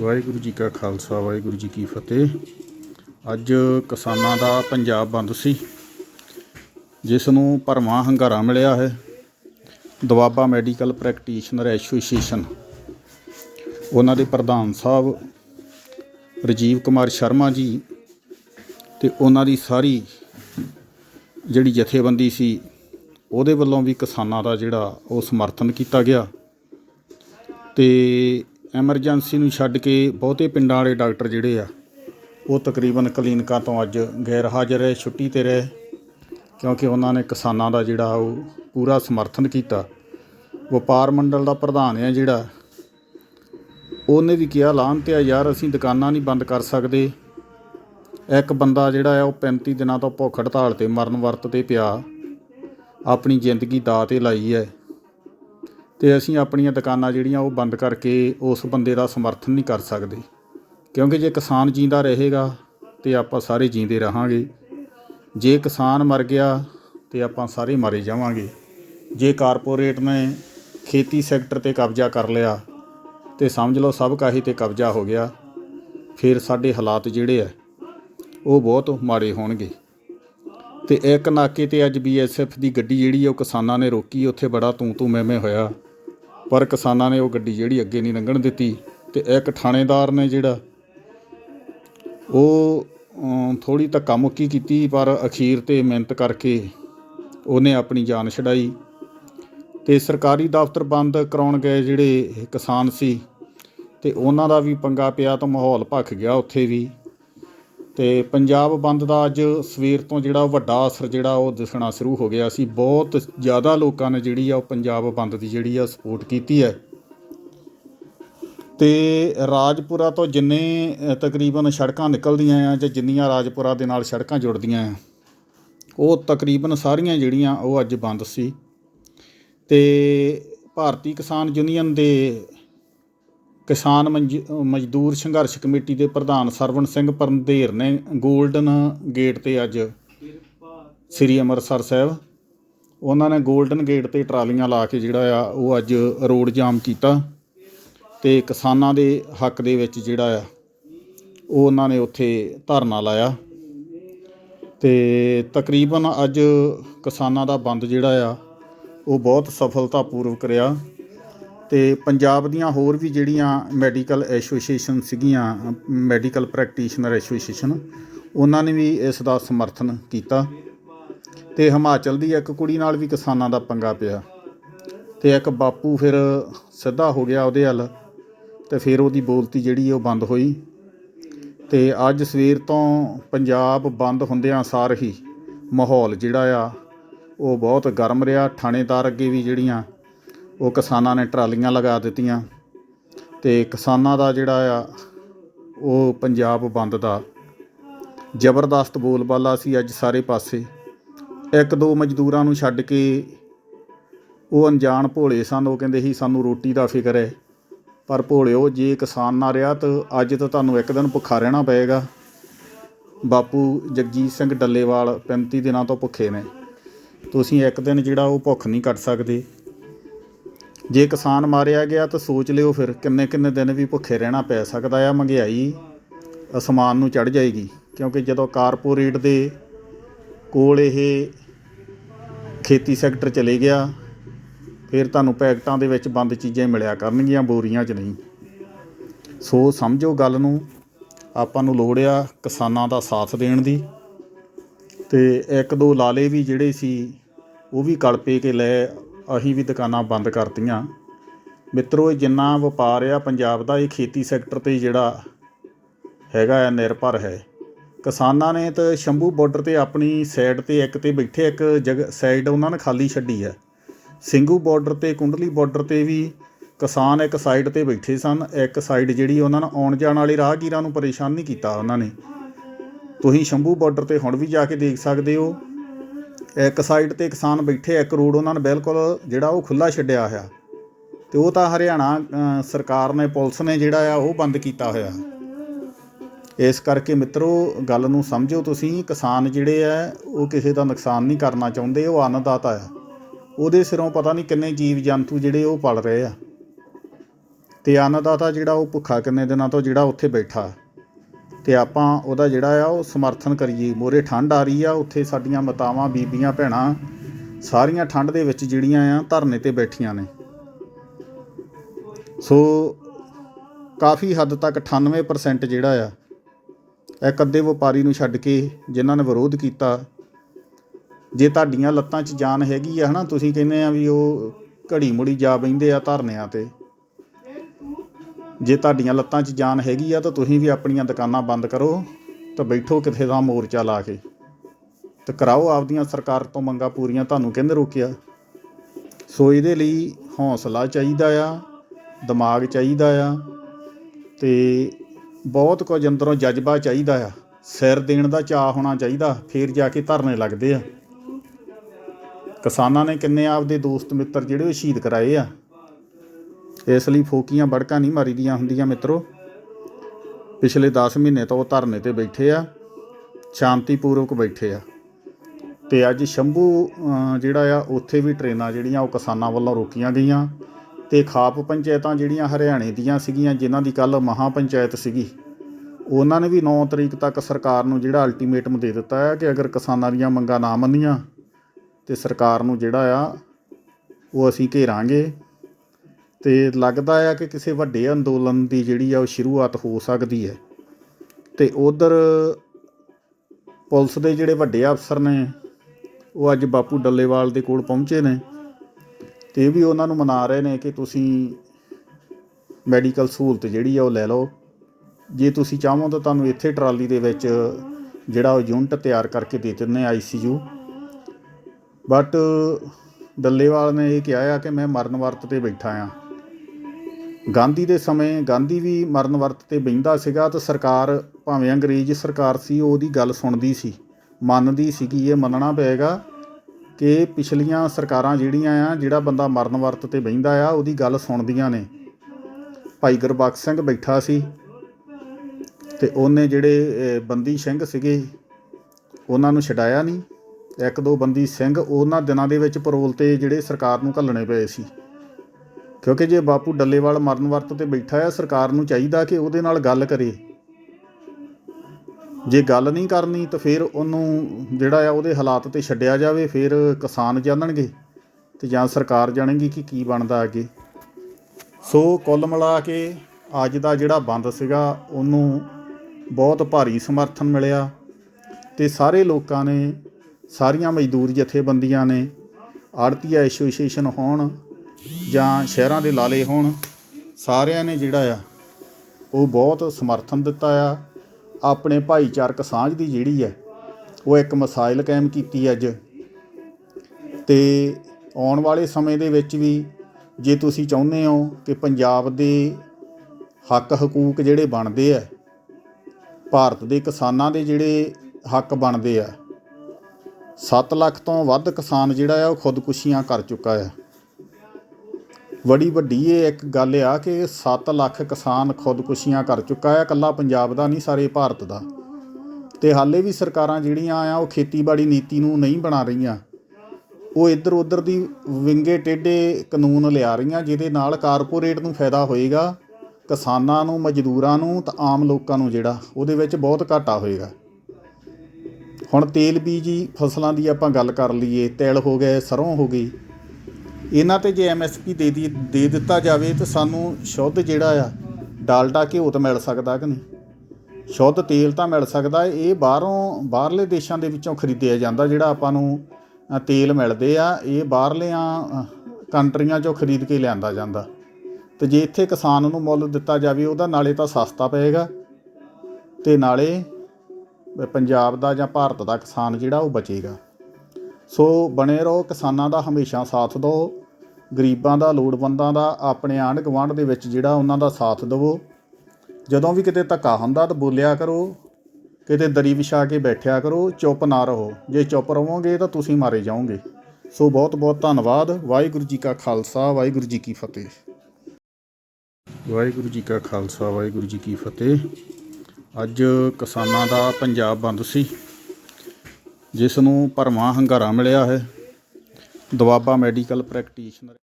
ਵਾਹਿਗੁਰੂ ਜੀ ਕਾ ਖਾਲਸਾ, ਵਾਹਿਗੁਰੂ ਜੀ ਕੀ ਫਤਿਹ। ਅੱਜ ਕਿਸਾਨਾਂ ਦਾ ਪੰਜਾਬ ਬੰਦ ਸੀ। ਜਿਸ ਨੂੰ ਭਰਵਾਂ ਹੰਗਾਰਾ ਮਿਲਿਆ ਹੈ। Doaba medical practitioner association. ਉਹਨਾਂ ਦੇ ਪ੍ਰਧਾਨ ਸਾਹਿਬ ਰਜੀਵ ਕੁਮਾਰ ਸ਼ਰਮਾ ਜੀ ਤੇ ਉਹਨਾਂ ਦੀ ਸਾਰੀ ਜਿਹੜੀ ਜਥੇਬੰਦੀ ਸੀ, ਉਹਦੇ ਵੱਲੋਂ ਵੀ ਕਿਸਾਨਾਂ ਦਾ ਜਿਹੜਾ ਉਹ ਸਮਰਥਨ ਕੀਤਾ ਗਿਆ। ਤੇ ਐਮਰਜੈਂਸੀ ਨੂੰ ਛੱਡ ਕੇ ਬਹੁਤੇ ਪਿੰਡਾਂ ਵਾਲੇ ਡਾਕਟਰ ਜਿਹੜੇ ਆ, ਉਹ ਤਕਰੀਬਨ ਕਲੀਨਿਕਾਂ ਤੋਂ ਅੱਜ ਗੈਰ ਹਾਜ਼ਰ ਹੈ, ਛੁੱਟੀ ਤੇ ਰਹੇ। ਕਿਉਂਕਿ ਉਹਨਾਂ ਨੇ ਕਿਸਾਨਾਂ ਦਾ ਜਿਹੜਾ ਉਹ ਪੂਰਾ ਸਮਰਥਨ ਕੀਤਾ। ਵਪਾਰ ਮੰਡਲ ਦਾ ਪ੍ਰਧਾਨ ਹੈ ਜਿਹੜਾ, ਉਹਨੇ ਵੀ ਕਿਹਾ ਲਾਹਨ ਤੇ ਆ ਯਾਰ, ਅਸੀਂ ਦੁਕਾਨਾਂ ਨਹੀਂ ਬੰਦ ਕਰ ਸਕਦੇ। ਇੱਕ ਬੰਦਾ ਜਿਹੜਾ ਆ, ਉਹ 35 ਦਿਨਾਂ ਤੋਂ ਭੁੱਖ ਹੜਤਾਲ ਤੇ ਮਰਨ ਵਰਤ ਤੇ ਪਿਆ। ਆਪਣੀ ਜ਼ਿੰਦਗੀ ਦਾਅ ਤੇ ਲਾਈ ਹੈ। ਅਤੇ ਅਸੀਂ ਆਪਣੀਆਂ ਦੁਕਾਨਾਂ ਜਿਹੜੀਆਂ ਉਹ ਬੰਦ ਕਰਕੇ ਉਸ ਬੰਦੇ ਦਾ ਸਮਰਥਨ ਨਹੀਂ ਕਰ ਸਕਦੇ। ਕਿਉਂਕਿ ਜੇ ਕਿਸਾਨ ਜੀਂਦਾ ਰਹੇਗਾ ਤਾਂ ਆਪਾਂ ਸਾਰੇ ਜੀਂਦੇ ਰਹਾਂਗੇ। ਜੇ ਕਿਸਾਨ ਮਰ ਗਿਆ ਤਾਂ ਆਪਾਂ ਸਾਰੇ ਮਾਰੇ ਜਾਵਾਂਗੇ। ਜੇ ਕਾਰਪੋਰੇਟ ਨੇ ਖੇਤੀ ਸੈਕਟਰ ਤੇ ਕਬਜ਼ਾ ਕਰ ਲਿਆ ਤੇ ਸਮਝ ਲਓ ਸਭ ਕਾਹੀ ਤੇ ਕਬਜ਼ਾ ਹੋ ਗਿਆ, ਫਿਰ ਸਾਡੇ ਹਾਲਾਤ ਜਿਹੜੇ ਆ, ਉਹ ਬਹੁਤ ਮਾੜੇ ਹੋਣਗੇ। ਤੇ ਇੱਕ ਨਾਕੇ ਤੇ ਅੱਜ ਬੀਐਸਐਫ ਦੀ ਗੱਡੀ ਜਿਹੜੀ ਉਹ ਕਿਸਾਨਾਂ ਨੇ ਰੋਕੀ, ਉੱਥੇ ਬੜਾ ਤੂੰ ਤੂੰ ਮੈਂ ਮੈਂ ਹੋਇਆ। ਪਰ ਕਿਸਾਨਾਂ ਨੇ ਉਹ ਗੱਡੀ ਜਿਹੜੀ ਅੱਗੇ ਨਹੀਂ ਲੰਘਣ ਦਿੱਤੀ ਤੇ ਇੱਕ ਥਾਣੇਦਾਰ ਨੇ ਜਿਹੜਾ ਉਹ ਥੋੜੀ ਧੱਕਾ ਮੁੱਕੀ ਕੀਤੀ, ਪਰ ਅਖੀਰ ਤੇ ਮਿਹਨਤ ਕਰਕੇ ਉਹਨੇ ਆਪਣੀ ਜਾਨ ਛਡਾਈ ਤੇ ਸਰਕਾਰੀ ਦਫ਼ਤਰ ਬੰਦ ਕਰਾਉਣ ਗਏ ਜਿਹੜੇ ਕਿਸਾਨ ਸੀ ਤੇ ਉਹਨਾਂ ਦਾ ਵੀ ਪੰਗਾ ਪਿਆ ਤਾਂ ਮਾਹੌਲ ਭਖ ਗਿਆ ਉੱਥੇ ਵੀ। ਤੇ ਪੰਜਾਬ ਬੰਦ ਦਾ ਅੱਜ ਸਵੇਰ ਤੋਂ ਜਿਹੜਾ ਵੱਡਾ ਅਸਰ ਜਿਹੜਾ ਉਹ ਦਿਸਣਾ ਸ਼ੁਰੂ ਹੋ ਗਿਆ ਸੀ। ਬਹੁਤ ਜ਼ਿਆਦਾ ਲੋਕਾਂ ਨੇ ਜਿਹੜੀ ਆ ਉਹ ਪੰਜਾਬ ਬੰਦ ਦੀ ਜਿਹੜੀ ਆ ਸਪੋਰਟ ਕੀਤੀ ਹੈ। ਤੇ ਰਾਜਪੁਰਾ ਤੋਂ ਜਿੰਨੇ ਤਕਰੀਬਨ ਸੜਕਾਂ ਨਿਕਲਦੀਆਂ ਆ ਜਾਂ ਜਿੰਨੀਆਂ ਰਾਜਪੁਰਾ ਦੇ ਨਾਲ ਸੜਕਾਂ ਜੁੜਦੀਆਂ ਆ, ਉਹ ਤਕਰੀਬਨ ਸਾਰੀਆਂ ਜਿਹੜੀਆਂ ਉਹ ਅੱਜ ਬੰਦ ਸੀ। ਤੇ ਭਾਰਤੀ ਕਿਸਾਨ ਯੂਨੀਅਨ ਦੇ ਕਿਸਾਨ ਮੰਜ- ਮਜ਼ਦੂਰ ਸੰਘਰਸ਼ ਕਮੇਟੀ ਦੇ ਪ੍ਰਧਾਨ ਸਰਵਣ ਸਿੰਘ ਪਰਮਧੇਰ ਨੇ 골ਡਨ ਗੇਟ ਤੇ ਅੱਜ ਸ੍ਰੀ ਅੰਮ੍ਰਿਤਸਰ ਸਾਹਿਬ, ਉਹਨਾਂ ਨੇ 골ਡਨ ਗੇਟ ਤੇ ਟਰਾਲੀਆਂ ਲਾ ਕੇ ਜਿਹੜਾ ਆ ਉਹ ਅੱਜ ਰੋਡ ਜਾਮ ਕੀਤਾ ਤੇ ਕਿਸਾਨਾਂ ਦੇ ਹੱਕ ਦੇ ਵਿੱਚ ਜਿਹੜਾ ਆ ਉਹ ਉਹਨਾਂ ਨੇ ਉੱਥੇ ਧਰਨਾ ਲਾਇਆ ਤੇ ਤਕਰੀਬਨ ਅੱਜ ਕਿਸਾਨਾਂ ਦਾ ਬੰਦ ਜਿਹੜਾ ਆ ਉਹ ਬਹੁਤ ਸਫਲਤਾਪੂਰਵਕ ਰਿਹਾ। ਅਤੇ ਪੰਜਾਬ ਦੀਆਂ ਹੋਰ ਵੀ ਜਿਹੜੀਆਂ ਮੈਡੀਕਲ ਐਸੋਸੀਏਸ਼ਨ ਸੀਗੀਆਂ ਮੈਡੀਕਲ ਪ੍ਰੈਕਟੀਸ਼ਨਰ ਐਸੋਸੀਏਸ਼ਨ ਉਹਨਾਂ ਨੇ ਵੀ ਇਸ ਦਾ ਸਮਰਥਨ ਕੀਤਾ ਤੇ ਹਿਮਾਚਲ ਦੀ ਇੱਕ ਕੁੜੀ ਨਾਲ ਵੀ ਕਿਸਾਨਾਂ ਦਾ ਪੰਗਾ ਪਿਆ ਤੇ ਇੱਕ ਬਾਪੂ ਫਿਰ ਸਿੱਧਾ ਹੋ ਗਿਆ ਉਹਦੇ ਵੱਲ ਤੇ ਫਿਰ ਉਹਦੀ ਬੋਲਤੀ ਜਿਹੜੀ ਉਹ ਬੰਦ ਹੋਈ ਤੇ ਅੱਜ ਸਵੇਰ ਤੋਂ ਪੰਜਾਬ ਬੰਦ ਹੁੰਦਿਆਂ ਸਾਰ ਹੀ ਮਾਹੌਲ ਜਿਹੜਾ ਆ, ਉਹ ਬਹੁਤ ਗਰਮ ਰਿਹਾ, ਥਾਣੇਦਾਰ ਅੱਗੇ ਵੀ ਜਿਹੜੀਆਂ ਉਹ ਕਿਸਾਨਾਂ ਨੇ ਟਰਾਲੀਆਂ ਲਗਾ ਦਿੱਤੀਆਂ ਅਤੇ ਕਿਸਾਨਾਂ ਦਾ ਜਿਹੜਾ ਆ, ਉਹ ਪੰਜਾਬ ਬੰਦ ਦਾ। ਜ਼ਬਰਦਸਤ ਬੋਲਬਾਲਾ ਸੀ ਅੱਜ ਸਾਰੇ ਪਾਸੇ। ਇੱਕ ਦੋ ਮਜ਼ਦੂਰਾਂ ਨੂੰ ਛੱਡ ਕੇ ਉਹ ਅਣਜਾਣ ਭੋਲੇ ਸਨ। ਉਹ ਕਹਿੰਦੇ ਸੀ, ਸਾਨੂੰ ਰੋਟੀ ਦਾ ਫਿਕਰ ਹੈ। ਪਰ ਭੋਲਿਓ, ਜੇ ਕਿਸਾਨ ਨਾ ਰਿਹਾ ਤਾਂ ਅੱਜ ਤਾਂ ਤੁਹਾਨੂੰ ਇੱਕ ਦਿਨ ਭੁੱਖਾ ਰਹਿਣਾ ਪਏਗਾ। ਬਾਪੂ ਜਗਜੀਤ ਸਿੰਘ ਡੱਲੇਵਾਲ 35 ਦਿਨਾਂ ਤੋਂ ਭੁੱਖੇ ਨੇ। ਤੁਸੀਂ ਇੱਕ ਦਿਨ ਜਿਹੜਾ ਉਹ ਭੁੱਖ ਨਹੀਂ ਕੱਟ ਸਕਦੇ। ਜੇ ਕਿਸਾਨ ਮਾਰਿਆ ਗਿਆ ਤਾਂ ਸੋਚ ਲਿਓ ਫਿਰ ਕਿੰਨੇ ਕਿੰਨੇ ਦਿਨ ਵੀ ਭੁੱਖੇ ਰਹਿਣਾ ਪੈ ਸਕਦਾ ਆ, ਮਹਿੰਗਾਈ ਅਸਮਾਨ ਨੂੰ ਚੜ ਜਾਏਗੀ। ਕਿਉਂਕਿ ਜਦੋਂ ਕਾਰਪੋਰੇਟ ਦੇ ਕੋਲ ਇਹ ਖੇਤੀ ਸੈਕਟਰ ਚਲੇ ਗਿਆ, ਫਿਰ ਤੁਹਾਨੂੰ ਪੈਕਟਾਂ ਦੇ ਵਿੱਚ ਬੰਦ ਚੀਜ਼ਾਂ ਮਿਲਿਆ ਕਰਨਗੀਆਂ, ਬੋਰੀਆਂ 'ਚ ਨਹੀਂ। ਸੋ ਸਮਝੋ ਗੱਲ ਨੂੰ, ਆਪਾਂ ਨੂੰ ਲੋੜ ਆ ਕਿਸਾਨਾਂ ਦਾ ਸਾਥ ਦੇਣ ਦੀ। ਤੇ ਇੱਕ ਦੋ ਲਾਲੇ ਵੀ ਜਿਹੜੇ ਸੀ, ਉਹ ਵੀ ਕਲਪੇ ਕੇ ਲੈ ਅਸੀਂ ਵੀ ਦੁਕਾਨਾਂ ਬੰਦ ਕਰਤੀਆਂ। ਮਿੱਤਰੋ, ਇਹ ਜਿੰਨਾ ਵਪਾਰ ਆ ਪੰਜਾਬ ਦਾ, ਇਹ ਖੇਤੀ ਸੈਕਟਰ ਤੇ ਜਿਹੜਾ ਹੈਗਾ ਆ, ਨਿਰਭਰ ਹੈ। ਕਿਸਾਨਾਂ ਨੇ ਤਾਂ ਸ਼ੰਭੂ ਬਾਰਡਰ ਤੇ ਆਪਣੀ ਸਾਈਡ ਤੇ ਇੱਕ ਤੇ ਬੈਠੇ, ਇੱਕ ਜਗ ਸਾਈਡ ਉਹਨਾਂ ਨੇ ਖਾਲੀ ਛੱਡੀ ਆ। ਸਿੰਘੂ ਬਾਰਡਰ ਤੇ, ਕੁੰਡਲੀ ਬਾਰਡਰ ਤੇ ਵੀ ਕਿਸਾਨ ਇੱਕ ਸਾਈਡ ਤੇ ਬੈਠੇ ਸਨ। ਇੱਕ ਸਾਈਡ ਜਿਹੜੀ ਉਹਨਾਂ ਨੂੰ ਆਉਣ ਜਾਣ ਵਾਲੇ ਰਾਹਗੀਰਾਂ ਨੂੰ ਪਰੇਸ਼ਾਨ ਨਹੀਂ ਕੀਤਾ ਉਹਨਾਂ ਨੇ। ਤੁਸੀਂ ਸ਼ੰਭੂ ਬਾਰਡਰ ਤੇ ਹੁਣ ਵੀ ਜਾ ਕੇ ਦੇਖ ਸਕਦੇ ਹੋ। ਇੱਕ ਸਾਈਡ ਤੇ ਕਿਸਾਨ ਬੈਠੇ ਇੱਕ ਰੋਡ ਉਹਨਾਂ ਨੇ ਬਿਲਕੁਲ ਜਿਹੜਾ ਉਹ ਖੁੱਲਾ ਛੱਡਿਆ ਹੋਇਆ। ਤੇ ਉਹ ਤਾਂ ਹਰਿਆਣਾ ਸਰਕਾਰ ਨੇ, ਪੁਲਿਸ ਨੇ ਜਿਹੜਾ ਆ ਉਹ ਬੰਦ ਕੀਤਾ ਹੋਇਆ। ਇਸ ਕਰਕੇ ਮਿੱਤਰੋ, ਗੱਲ ਨੂੰ ਸਮਝੋ ਤੁਸੀਂ, ਕਿਸਾਨ ਜਿਹੜੇ ਆ, ਉਹ ਕਿਸੇ ਦਾ ਨੁਕਸਾਨ ਨਹੀਂ ਕਰਨਾ ਚਾਹੁੰਦੇ, ਉਹ ਅੰਨਦਾਤਾ ਆ। ਉਹਦੇ ਸਿਰੋਂ ਪਤਾ ਨਹੀਂ ਕਿੰਨੇ ਜੀਵ ਜੰਤੂ ਜਿਹੜੇ ਉਹ ਪਲ ਰਹੇ ਆ। ਤੇ ਅੰਨਦਾਤਾ ਜਿਹੜਾ ਉਹ ਭੁੱਖਾ ਕਿੰਨੇ ਦਿਨਾਂ ਤੋਂ ਜਿਹੜਾ ਉੱਥੇ ਬੈਠਾ। ਤੇ ਆਪਾਂ ਉਹਦਾ ਜਿਹੜਾ ਆ ਉਹ ਸਮਰਥਨ ਕਰੀਏ। ਮੋਰੇ ਠੰਡ ਆ ਰਹੀ ਆ, ਉੱਥੇ ਸਾਡੀਆਂ ਮਾਤਾਵਾਂ, ਬੀਬੀਆਂ, ਭੈਣਾਂ ਸਾਰੀਆਂ ਠੰਡ ਦੇ ਵਿੱਚ ਜਿਹੜੀਆਂ ਆ ਧਰਨੇ ਤੇ ਬੈਠੀਆਂ ਨੇ। ਸੋ ਕਾਫੀ ਹੱਦ ਤੱਕ 98% ਜਿਹੜਾ ਆ, ਇੱਕ ਅੱਧੇ ਵਪਾਰੀ ਨੂੰ ਛੱਡ ਕੇ ਜਿਨ੍ਹਾਂ ਨੇ ਵਿਰੋਧ ਕੀਤਾ, ਜੇ ਤੁਹਾਡੀਆਂ ਲੱਤਾਂ 'ਚ ਜਾਨ ਹੈਗੀ ਆ ਹਨਾ, ਤੁਸੀਂ ਕਹਿੰਦੇ ਆ ਵੀ ਉਹ ਘੜੀ ਮੁੜੀ ਜਾ ਬੈਂਦੇ ਆ ਧਰਨਿਆਂ ਤੇ। ਜੇ ਤੁਹਾਡੀਆਂ ਲੱਤਾਂ 'ਚ ਜਾਨ ਹੈਗੀ ਆ ਤਾਂ ਤੁਸੀਂ ਵੀ ਆਪਣੀਆਂ ਦੁਕਾਨਾਂ ਬੰਦ ਕਰੋ ਤਾਂ ਬੈਠੋ ਕਿਥੇ ਦਾ ਮੋਰਚਾ ਲਾ ਕੇ। ਤੇ ਕਰਾਓ ਆਪਦੀਆਂ ਸਰਕਾਰ ਤੋਂ ਮੰਗਾਂ ਪੂਰੀਆਂ, ਤੁਹਾਨੂੰ ਕਹਿੰਦੇ ਰੋਕਿਆ? ਸੋ ਇਹਦੇ ਲਈ ਹੌਸਲਾ ਚਾਹੀਦਾ ਆ, ਦਿਮਾਗ ਚਾਹੀਦਾ ਆ ਤੇ ਬਹੁਤ ਕੁਝ ਅੰਦਰੋਂ ਜਜ਼ਬਾ ਚਾਹੀਦਾ ਆ। ਸਿਰ ਦੇਣ ਦਾ ਚਾਹ ਹੋਣਾ ਚਾਹੀਦਾ, ਫੇਰ ਜਾ ਕੇ ਧਰਨੇ ਲੱਗਦੇ ਆ। ਕਿਸਾਨਾਂ ਨੇ ਕਿੰਨੇ ਆਪਦੇ ਦੋਸਤ ਮਿੱਤਰ ਜਿਹੜੇ ਉਹ ਸ਼ਹੀਦ ਕਰਾਏ ਆ। ਇਸ ਲਈ ਫੋਕੀਆਂ ਬੜਕਾਂ ਨਹੀਂ ਮਾਰੀਦੀਆਂ ਹੁੰਦੀਆਂ ਮਿੱਤਰੋ। ਪਿਛਲੇ 10 ਮਹੀਨੇ ਤੋਂ ਉਹ ਧਰਨੇ ਤੇ ਬੈਠੇ ਆ, ਸ਼ਾਂਤੀਪੂਰਵਕ ਬੈਠੇ ਆ। ਤੇ ਅੱਜ ਸ਼ੰਭੂ ਜਿਹੜਾ ਆ, ਉੱਥੇ ਵੀ ਟ੍ਰੇਨਾਂ ਜਿਹੜੀਆਂ ਉਹ ਕਿਸਾਨਾਂ ਵੱਲੋਂ ਰੋਕੀਆਂ ਗਈਆਂ। ਤੇ ਖਾਪ ਪੰਚਾਇਤਾਂ ਜਿਹੜੀਆਂ ਹਰਿਆਣੇ ਦੀਆਂ ਸੀਗੀਆਂ, ਜਿਨ੍ਹਾਂ ਦੀ ਕੱਲ ਮਹਾ ਪੰਚਾਇਤ ਸੀਗੀ, ਉਹਨਾਂ ਨੇ ਵੀ 9 ਤਰੀਕ ਤੱਕ ਸਰਕਾਰ ਨੂੰ ਜਿਹੜਾ ਅਲਟੀਮੇਟਮ ਦੇ ਦਿੱਤਾ ਹੈ ਕਿ ਅਗਰ ਕਿਸਾਨਾਂ ਦੀਆਂ ਮੰਗਾਂ ਨਾ ਮੰਨੀਆਂ, ਤੇ ਸਰਕਾਰ ਨੂੰ ਜਿਹੜਾ ਆ, ਉਹ ਅਸੀਂ ਘੇਰਾਂਗੇ। ਤੇ ਲੱਗਦਾ ਆ ਕਿ ਕਿਸੇ ਵੱਡੇ ਅੰਦੋਲਨ ਦੀ ਜਿਹੜੀ ਆ ਉਹ ਸ਼ੁਰੂਆਤ ਹੋ ਸਕਦੀ ਹੈ। ਤੇ ਉਧਰ ਪੁਲਿਸ ਦੇ ਜਿਹੜੇ ਵੱਡੇ ਅਫਸਰ ਨੇ, ਉਹ ਅੱਜ ਬਾਪੂ ਡੱਲੇਵਾਲ ਦੇ ਕੋਲ ਪਹੁੰਚੇ ਨੇ। ਤੇ ਇਹ ਵੀ ਉਹਨਾਂ ਨੂੰ ਮਨਾ ਰਹੇ ਨੇ ਕਿ ਤੁਸੀਂ ਮੈਡੀਕਲ ਸਹੂਲਤ ਜਿਹੜੀ ਆ ਉਹ ਲੈ ਲਓ। ਜੇ ਤੁਸੀਂ ਚਾਹੋ ਤਾਂ ਤੁਹਾਨੂੰ ਇੱਥੇ ਟਰਾਲੀ ਦੇ ਵਿੱਚ ਜਿਹੜਾ ਉਹ ਯੂਨਿਟ ਤਿਆਰ ਕਰਕੇ ਦੇ ਦਿੰਦੇ ਆਈਸੀਯੂ ਬਟ ਡੱਲੇਵਾਲ ਨੇ ਇਹ ਕਿਹਾ ਆ ਕਿ ਮੈਂ ਮਰਨ ਵਰਤ ਤੇ ਬੈਠਾ ਆ। ਗਾਂਧੀ ਦੇ ਸਮੇਂ ਗਾਂਧੀ ਵੀ ਮਰਨ ਵਰਤ ਤੇ ਬਹਿੰਦਾ ਸੀਗਾ ਤਾਂ ਸਰਕਾਰ, ਭਾਵੇਂ ਅੰਗਰੇਜ਼ ਸਰਕਾਰ ਸੀ, ਉਹਦੀ ਗੱਲ ਸੁਣਦੀ ਸੀ। ਮੰਨਦੀ ਸੀਗੀ ਇਹ ਮੰਨਣਾ ਪਏਗਾ ਕਿ ਪਿਛਲੀਆਂ ਸਰਕਾਰਾਂ ਜਿਹੜੀਆਂ ਆ, ਜਿਹੜਾ ਬੰਦਾ ਮਰਨ ਵਰਤ ਤੇ ਬਹਿੰਦਾ ਆ, ਉਹਦੀ ਗੱਲ ਸੁਣਦੀਆਂ ਨੇ। ਭਾਈ ਗੁਰਬਖਸ਼ ਸਿੰਘ ਬੈਠਾ ਸੀ ਤੇ ਉਹਨੇ ਜਿਹੜੇ ਬੰਦੀ ਸਿੰਘ ਸੀਗੇ, ਉਹਨਾਂ ਨੂੰ ਛਡਾਇਆ ਨਹੀਂ ਇੱਕ ਦੋ ਬੰਦੀ ਸਿੰਘ ਉਹਨਾਂ ਦਿਨਾਂ ਦੇ ਵਿੱਚ ਪਰੋਲ ਤੇ ਜਿਹੜੇ ਸਰਕਾਰ ਨੂੰ ਘੱਲਣੇ ਪਏ ਸੀ। ਕਿਉਂਕਿ ਜੇ ਬਾਪੂ ਡੱਲੇਵਾਲ ਮਰਨ ਵਰਤ ਤੇ ਬੈਠਾ ਹੈ ਸਰਕਾਰ ਨੂੰ ਚਾਹੀਦਾ ਕਿ ਉਹਦੇ ਨਾਲ ਗੱਲ ਕਰੇ। ਜੇ ਗੱਲ ਨਹੀਂ ਕਰਨੀ ਤਾਂ ਫਿਰ ਉਹਨੂੰ ਜਿਹੜਾ ਆ ਉਹਦੇ ਹਾਲਾਤ ਤੇ ਛੱਡਿਆ ਜਾਵੇ, ਫਿਰ ਕਿਸਾਨ ਜਾਣਨਗੇ ਤੇ ਜਾਂ ਸਰਕਾਰ ਜਾਣੇਗੀ ਕਿ ਕੀ ਬਣਦਾ ਅੱਗੇ। ਸੋ ਕੁੱਲ ਮਿਲਾ ਕੇ ਅੱਜ ਦਾ ਜਿਹੜਾ ਬੰਦ ਸੀਗਾ, ਉਹਨੂੰ ਬਹੁਤ ਭਾਰੀ ਸਮਰਥਨ ਮਿਲਿਆ ਤੇ ਸਾਰੇ ਲੋਕਾਂ ਨੇ, ਸਾਰੀਆਂ ਮਜ਼ਦੂਰ ਜਥੇਬੰਦੀਆਂ ਨੇ ਆੜਤੀ ਐਸੋਸੀਏਸ਼ਨ ਹੋਣ ਜਾਂ ਸ਼ਹਿਰਾਂ ਦੇ ਲਾਲੇ ਹੋਣ, ਸਾਰਿਆਂ ਨੇ ਜਿਹੜਾ ਆ, ਉਹ ਬਹੁਤ ਸਮਰਥਨ ਦਿੱਤਾ ਆ। ਆਪਣੇ ਭਾਈਚਾਰਕ ਸਾਂਝ ਦੀ ਜਿਹੜੀ ਹੈ ਉਹ ਇੱਕ ਮਸਾਇਲ ਕਾਇਮ ਕੀਤੀ ਅੱਜ। ਤੇ ਆਉਣ ਵਾਲੇ ਸਮੇਂ ਦੇ ਵਿੱਚ ਵੀ ਜੇ ਤੁਸੀਂ ਚਾਹੁੰਦੇ ਹੋ ਕਿ ਪੰਜਾਬ ਦੇ ਹੱਕ ਹਕੂਕ ਜਿਹੜੇ ਬਣਦੇ ਆ, ਭਾਰਤ ਦੇ ਕਿਸਾਨਾਂ ਦੇ ਜਿਹੜੇ ਹੱਕ ਬਣਦੇ ਆ 7 ਲੱਖ ਤੋਂ ਵੱਧ ਕਿਸਾਨ ਜਿਹੜਾ ਆ, ਉਹ ਖੁਦਕੁਸ਼ੀਆਂ ਕਰ ਚੁੱਕਾ ਆ। ਬੜੀ ਵੱਡੀ ਇਹ ਇੱਕ ਗੱਲ ਆ ਕਿ 7 ਲੱਖ ਕਿਸਾਨ ਖੁਦਕੁਸ਼ੀਆਂ ਕਰ ਚੁੱਕਾ ਆ ਇਕੱਲਾ ਪੰਜਾਬ ਦਾ ਨਹੀਂ, ਸਾਰੇ ਭਾਰਤ ਦਾ। ਤੇ ਹਾਲੇ ਵੀ ਸਰਕਾਰਾਂ ਜਿਹੜੀਆਂ ਆ, ਉਹ ਖੇਤੀਬਾੜੀ ਨੀਤੀ ਨੂੰ ਨਹੀਂ ਬਣਾ ਰਹੀਆਂ। ਉਹ ਇੱਧਰ ਉੱਧਰ ਦੀ ਵਿੰਗੇ ਟੇਢੇ ਕਾਨੂੰਨ ਲਿਆ ਰਹੀਆਂ, ਜਿਹਦੇ ਨਾਲ ਕਾਰਪੋਰੇਟ ਨੂੰ ਫਾਇਦਾ ਹੋਏਗਾ, ਕਿਸਾਨਾਂ ਨੂੰ, ਮਜ਼ਦੂਰਾਂ ਨੂੰ, ਤਾਂ ਆਮ ਲੋਕਾਂ ਨੂੰ ਜਿਹੜਾ, ਉਹਦੇ ਵਿੱਚ ਬਹੁਤ ਘਾਟਾ ਹੋਏਗਾ। ਹੁਣ ਤੇਲ ਬੀਜੀ ਫਸਲਾਂ ਦੀ ਆਪਾਂ ਗੱਲ ਕਰ ਲਈਏ, ਤਿਲ ਹੋ ਗਏ ਸਰੋਂ ਹੋ ਗਈ ਇਹਨਾਂ ਤੇ ਜੇ ਐਮਐਸਪੀ ਦੇ ਦੀ ਦੇ ਦਿੱਤਾ ਜਾਵੇ ਤਾਂ ਸਾਨੂੰ ਸ਼ੁੱਧ ਜਿਹੜਾ ਆ, ਡਾਲਡਾ ਘਿਓ ਤਾਂ ਮਿਲ ਸਕਦਾ ਕਿ ਨਹੀਂ? ਸ਼ੁੱਧ ਤੇਲ ਤਾਂ ਮਿਲ ਸਕਦਾ ਇਹ ਬਾਹਰੋਂ, ਬਾਹਰਲੇ ਦੇਸ਼ਾਂ ਦੇ ਵਿੱਚੋਂ ਖਰੀਦਿਆ ਜਾਂਦਾ ਜਿਹੜਾ ਆਪਾਂ ਨੂੰ ਤੇਲ ਮਿਲਦੇ ਆ। ਇਹ ਬਾਹਰਲਿਆਂ ਕੰਟਰੀਆਂ 'ਚੋਂ ਖਰੀਦ ਕੇ ਲਿਆਂਦਾ ਜਾਂਦਾ। ਤੇ ਜੇ ਇੱਥੇ ਕਿਸਾਨ ਨੂੰ ਮੁੱਲ ਦਿੱਤਾ ਜਾਵੇ, ਉਹਦਾ ਨਾਲੇ ਤਾਂ ਸਸਤਾ ਪਏਗਾ। ਤੇ ਨਾਲੇ, ਪੰਜਾਬ ਦਾ ਜਾਂ ਭਾਰਤ ਦਾ ਕਿਸਾਨ ਜਿਹੜਾ ਉਹ ਬਚੇਗਾ। ਸੋ ਬਣੇ ਰਹੋ, ਕਿਸਾਨਾਂ ਦਾ ਹਮੇਸ਼ਾ ਸਾਥ ਦਿਓ, ਗਰੀਬਾਂ ਦਾ, ਲੋੜਵੰਦਾਂ ਦਾ, ਆਪਣੇ ਆਂਢ ਗੁਆਂਢ ਦੇ ਵਿੱਚ ਜਿਹੜਾ ਉਹਨਾਂ ਦਾ ਸਾਥ ਦਿਵੋ। ਜਦੋਂ ਵੀ ਕਿਤੇ ਧੱਕਾ ਹੁੰਦਾ ਤਾਂ ਬੋਲਿਆ ਕਰੋ, ਕਿਤੇ ਦਰੀ ਵਿਛਾ ਕੇ ਬੈਠਿਆ ਕਰੋ, ਚੁੱਪ ਨਾ ਰਹੋ। ਜੇ ਚੁੱਪ ਰਹੋਗੇ ਤਾਂ ਤੁਸੀਂ ਮਾਰੇ ਜਾਓਗੇ। ਸੋ ਬਹੁਤ ਬਹੁਤ ਧੰਨਵਾਦ। ਵਾਹਿਗੁਰੂ ਜੀ ਕਾ ਖਾਲਸਾ, ਵਾਹਿਗੁਰੂ ਜੀ ਕੀ ਫਤਿਹ। ਵਾਹਿਗੁਰੂ ਜੀ ਕਾ ਖਾਲਸਾ, ਵਾਹਿਗੁਰੂ ਜੀ ਕੀ ਫਤਿਹ। ਅੱਜ ਕਿਸਾਨਾਂ ਦਾ ਪੰਜਾਬ ਬੰਦ ਸੀ। ਜਿਸ ਨੂੰ ਭਰਵਾਂ ਹੰਗਾਰਾ ਮਿਲਿਆ ਹੈ। Doaba medical practitioner